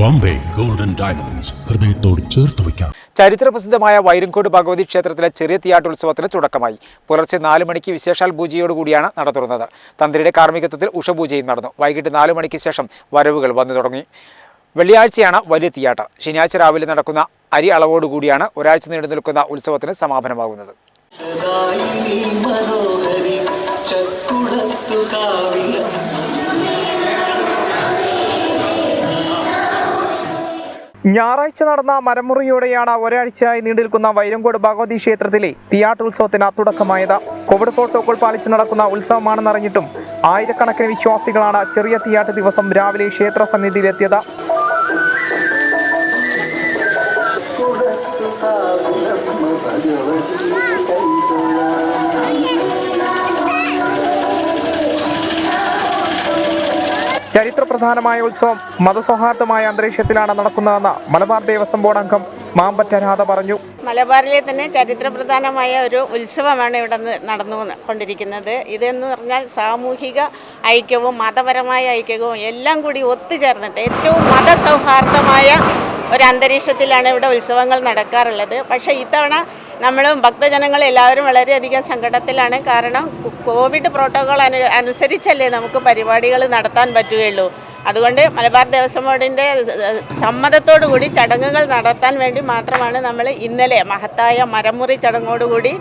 Bombay. Golden diamonds ഹൃദയത്തോട് ചേർത്ത് വയ്ക്കാം. ചരിത്രപ്രസിദ്ധമായ വൈരങ്കോട് ഭഗവതി ക്ഷേത്രത്തിലെ ചെറിയ തിയാട്ടോത്സവത്തിന് തുടക്കമായി. പുലർച്ചെ നാല് മണിക്ക് വിശേഷാൽ പൂജയോടുകൂടിയാണ് നട തുറന്നത് തന്ത്രിയുടെ കാർമ്മികത്വത്തിൽ ഉഷപൂജയും നടന്നു. വൈകിട്ട് നാല് മണിക്ക് ശേഷം വരവുകൾ വന്നു തുടങ്ങി. വെള്ളിയാഴ്ചയാണ് വലിയ തിയാട്ടം ശനിയാഴ്ച രാവിലെ നടക്കുന്ന അരി അളവോടുകൂടിയാണ് ഒരാഴ്ച നീണ്ടു നിൽക്കുന്ന ഉത്സവത്തിന് സമാപനമാകുന്നത്. ഞായറാഴ്ച നടന്ന മരമുറിയോടെയാണ് ഒരാഴ്ചയായി നീണ്ടുനിൽക്കുന്ന വൈരങ്കോട് ഭഗവതി ക്ഷേത്രത്തിലെ തിയാട്ടോത്സവത്തിന് തുടക്കമായത്. കോവിഡ് പ്രോട്ടോകോൾ പാലിച്ച് നടക്കുന്ന ഉത്സവമാണെന്നറിഞ്ഞിട്ടും ആയിരക്കണക്കിന് വിശ്വാസികളാണ് ചെറിയ തിയാട്ട് ദിവസം രാവിലെ ക്ഷേത്ര സന്നിധിയിലെത്തിയത്. ചരിത്രപ്രധാനമായ ഉത്സവം മതസൗഹാർദ്ദമായ അന്തരീക്ഷത്തിലാണ് നടക്കുന്നതെന്ന് മലബാർ ദേവസ്വം ബോർഡ് അംഗം മാമ്പറ്റ രാധ പറഞ്ഞു. മലബാറിലെ തന്നെ ചരിത്രപ്രധാനമായ ഒരു ഉത്സവമാണ് ഇവിടെ നടന്നു കൊണ്ടിരിക്കുന്നത്. ഇതെന്ന് പറഞ്ഞാൽ സാമൂഹിക ഐക്യവും മതപരമായ ഐക്യവും എല്ലാം കൂടി ഒത്തുചേർന്നിട്ട് ഏറ്റവും മതസൗഹാർദ്ദമായ ഒരു അന്തരീക്ഷത്തിലാണ് ഇവിടെ ഉത്സവങ്ങൾ നടക്കാറുള്ളത്. പക്ഷേ ഇത്തവണ നമ്മൾ ഭക്തജനങ്ങൾ എല്ലാവരും വളരെയധികം സങ്കടത്തിലാണ്. കാരണം കോവിഡ് പ്രോട്ടോകോൾ അനു അനുസരിച്ചല്ലേ നമുക്ക് പരിപാടികൾ നടത്താൻ പറ്റുകയുള്ളൂ. അതുകൊണ്ട് മലബാർ ദേവസ്വം ബോർഡിന്റെ സമ്മതത്തോടു കൂടി ചടങ്ങുകൾ നടത്താൻ വേണ്ടി മാത്രമാണ് നമ്മൾ ഇന്നലെ മഹത്തായ മരമുറി ചടങ്ങോടുകൂടി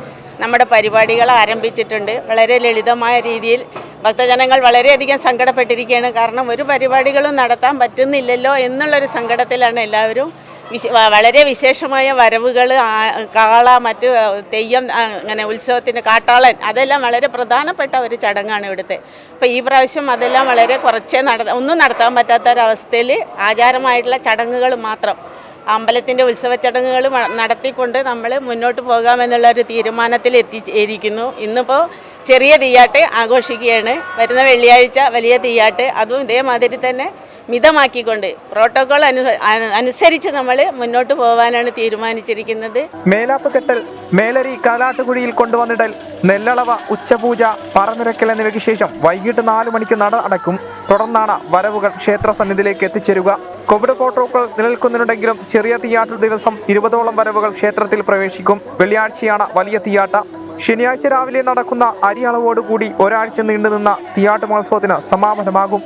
നമ്മുടെ പരിപാടികൾ ആരംഭിച്ചിട്ടുണ്ട്. വളരെ ലളിതമായ രീതിയിൽ ഭക്തജനങ്ങൾ വളരെയധികം സങ്കടപ്പെട്ടിരിക്കുകയാണ്. കാരണം ഒരു പരിപാടികളും നടത്താൻ പറ്റുന്നില്ലല്ലോ എന്നുള്ളൊരു സങ്കടത്തിലാണ് എല്ലാവരും. വളരെ വിശേഷമായ വരവുകൾ കാള മറ്റ് തെയ്യം അങ്ങനെ ഉത്സവത്തിന് കാട്ടാളൻ അതെല്ലാം വളരെ പ്രധാനപ്പെട്ട ഒരു ചടങ്ങാണ് ഇവിടുത്തെ. അപ്പോൾ ഈ പ്രാവശ്യം അതെല്ലാം വളരെ കുറച്ചേ നട ഒന്നും നടത്താൻ പറ്റാത്ത ഒരവസ്ഥയിൽ ആചാരമായിട്ടുള്ള ചടങ്ങുകൾ മാത്രം അമ്പലത്തിന്റെ ഉത്സവ ചടങ്ങുകൾ നടത്തിക്കൊണ്ട് നമ്മൾ മുന്നോട്ട് പോകാമെന്നുള്ള ഒരു തീരുമാനത്തിൽ എത്തിയിരിക്കുന്നു ഇന്നിപ്പോൾ ചെറിയ തീയാട്ട് ആഘോഷിക്കുകയാണ്. വരുന്ന വെള്ളിയാഴ്ച വലിയ തീയാട്ട്. അതും ഇതേമാതിരി തന്നെ മിതമാക്കിക്കൊണ്ട് പ്രോട്ടോകോൾ അനു അനു- അനുസരിച്ച് നമ്മൾ മുന്നോട്ട് പോകാനാണ് തീരുമാനിച്ചിരിക്കുന്നത്. മേലാപ്പ് കെട്ടൽ മേലരി കാലാട്ടുകുഴിയിൽ കൊണ്ടുവന്നിടൽ നെല്ലളവ ഉച്ചപൂജ പറനിരക്കൽ എന്നിവയ്ക്ക് ശേഷം വൈകിട്ട് നാലു മണിക്ക് നട അടക്കും. തുടർന്നാണ് വരവുകൾ ക്ഷേത്ര സന്നിധിയിലേക്ക് എത്തിച്ചേരുക. കോവിഡ് പ്രോട്ടോകോൾ നിലനിൽക്കുന്നുണ്ടെങ്കിലും ചെറിയ തീയാട്ട ദിവസം ഇരുപതോളം വരവുകൾ ക്ഷേത്രത്തിൽ പ്രവേശിക്കും. വെള്ളിയാഴ്ചയാണ് വലിയ തീയാട്ട. ശനിയാഴ്ച രാവിലെ നടക്കുന്ന അരിയളവോടുകൂടി ഒരാഴ്ച നീണ്ടുനിന്ന തീയാട്ട് മഹോത്സവത്തിന് സമാപനമാകും.